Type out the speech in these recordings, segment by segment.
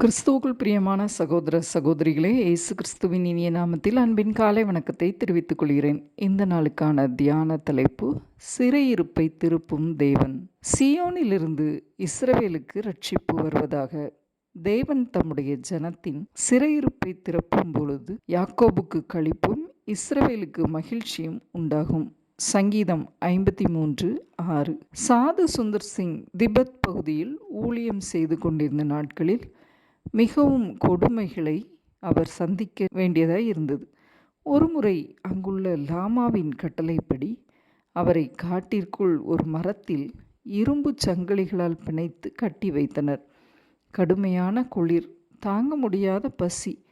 கிறிஸ்துவுக்குள் பிரியமான சகோதர சகோதரிகளே இயேசு கிறிஸ்துவின் இனிய நாமத்தில் அன்பின் காலை வணக்கத்தை தெரிவித்துக் கொள்கிறேன். இந்த நாளுக்கான தியான தலைப்பு சிறையிருப்பை திருப்பும் தேவன். சியோனிலிருந்து இஸ்ரவேலுக்கு ரட்சிப்பு வருவதாக தேவன் தம்முடைய ஜனத்தின் சிறையிருப்பை திறப்பும் பொழுது யாக்கோபுக்கு கழிப்பும் இஸ்ரவேலுக்கு மகிழ்ச்சியும் உண்டாகும். சங்கீதம் ஐம்பத்தி மூன்று ஆறு. சாது சுந்தர் சிங் திபெத் பகுதியில் ஊழியம் செய்து கொண்டிருந்த நாட்களில் மிகவும் கொடுமைகளை அவர் சந்திக்க வேண்டியதாக இருந்தது. ஒருமுறை அங்குள்ள லாமாவின் கட்டளைப்படி அவரை காட்டிற்குள் ஒரு மரத்தில் இரும்பு சங்கிலிகளால் பிணைத்து கட்டி வைத்தனர். கடுமையான குளிர் தாங்க முடியாத பசி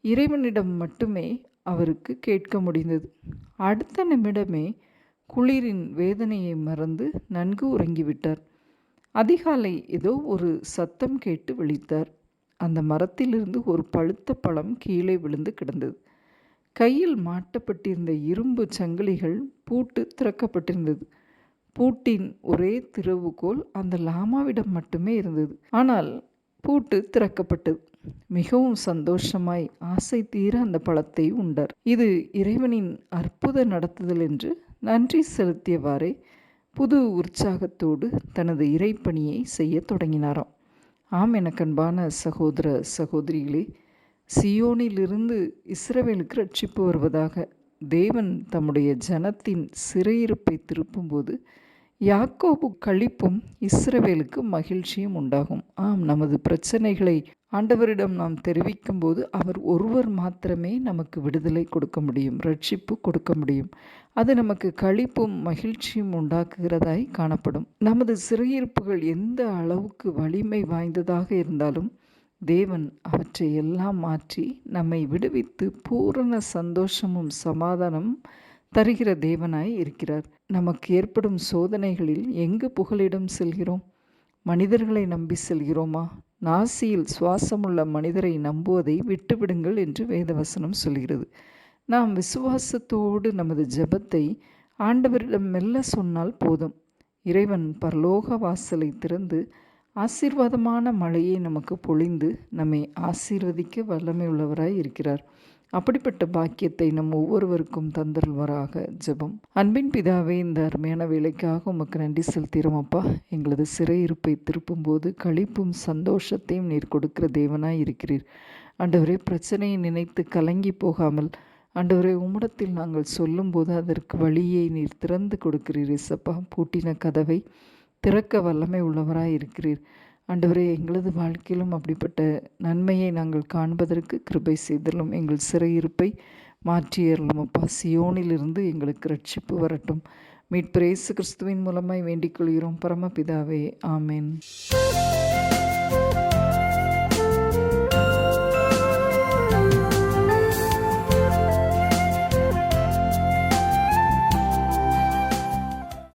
இறைவனிடம் மட்டுமே அவருக்கு கேட்க முடிந்தது. அடுத்த நிமிடமே குளிரின் வேதனையை மறந்து நன்கு உறங்கிவிட்டார். அதிகாலை ஏதோ ஒரு சத்தம் கேட்டு விழித்தார். அந்த மரத்திலிருந்து ஒரு பழுத்த பழம் கீழே விழுந்து கிடந்தது. கையில் மாட்டப்பட்டிருந்த இரும்பு சங்கிலிகள் பூட்டு திறக்கப்பட்டிருந்தது. பூட்டின் ஒரே திறவுகோல் அந்த லாமாவிடம் மட்டுமே இருந்தது. ஆனால் பூட்டு திறக்கப்பட்டது. மிகவும் சந்தோஷமாய் ஆசை தீர அந்த பழத்தை உண்டார். இது இறைவனின் அற்புத நடத்துதல் என்று நன்றி செலுத்தியவாறே புது உற்சாகத்தோடு தனது இறைப்பணியை செய்ய தொடங்கினாராம். ஆம் எனக்கன்பான சகோதர சகோதரிகளே சியோனிலிருந்து இஸ்ரவேலுக்கு ரட்சிப்பு வருவதாக தேவன் தம்முடைய ஜனத்தின் சிறையிருப்பை திருப்பும்போது யாக்கோபு கழிப்பும் இஸ்ரவேலுக்கு மகிழ்ச்சியும் உண்டாகும். ஆம் நமது பிரச்சனைகளை ஆண்டவரிடம் நாம் தெரிவிக்கும் போது அவர் ஒருவர் மாத்திரமே நமக்கு விடுதலை கொடுக்க முடியும் ரட்சிப்பு கொடுக்க முடியும். அது நமக்கு கழிப்பும் மகிழ்ச்சியும் உண்டாக்குகிறதாய் காணப்படும். நமது சிறையிருப்புகள் எந்த அளவுக்கு வலிமை வாய்ந்ததாக இருந்தாலும் தேவன் அவற்றை எல்லாம் மாற்றி நம்மை விடுவித்து பூரண சந்தோஷமும் சமாதானமும் தருகிற தேவனாய் இருக்கிறார். நமக்கு ஏற்படும் சோதனைகளில் எங்கு புகலிடம் செல்கிறோம்? மனிதர்களை நம்பி செல்கிறோமா? நாசியில் சுவாசமுள்ள மனிதரை நம்புவதை விட்டுவிடுங்கள் என்று வேதவசனம் சொல்கிறது. நாம் விசுவாசத்தோடு நமது ஜெபத்தை ஆண்டவரிடம் மெல்ல சொன்னால் போதும். இறைவன் பரலோக வாசலை திறந்து ஆசீர்வாதமான மழையை நமக்கு பொழிந்து நம்மை ஆசீர்வதிக்க வல்லமை உள்ளவராய் இருக்கிறார். அப்படிப்பட்ட பாக்கியத்தை நம் ஒவ்வொருவருக்கும் தந்தருள்வராக. ஜெபம். அன்பின் பிதாவே இந்த அருமையான வேலைக்காக உமக்கு நன்றி செலுத்திறோம் அப்பா. எங்களது சிறையிருப்பை திருப்பும்போது கழிப்பும் சந்தோஷத்தையும் நீர் கொடுக்கிற தேவனாய் இருக்கிறீர். ஆண்டவரே பிரச்சனையை நினைத்து கலங்கி போகாமல் ஆண்டவரே உம்மிடத்தில் நாங்கள் சொல்லும்போது அதற்கு வழியை நீர் திறந்து கொடுக்கிறீர் இசப்பா பூட்டின கதவை திறக்க வல்லமை உள்ளவராய் இருக்கிறீர். ஆண்டவரே எங்களது வாழ்க்கையிலும் அப்படிப்பட்ட நன்மையை நாங்கள் காண்பதற்கு கிருபை செய்தலும் எங்கள் சிறையிருப்பை மாற்றியறலும் அப்பா. சியோனிலிருந்து எங்களுக்கு ரட்சிப்பு வரட்டும். மீட்பிரேசு கிறிஸ்துவின் மூலமாய் வேண்டிக் கொள்கிறோம். பரமபிதாவே ஆமேன்.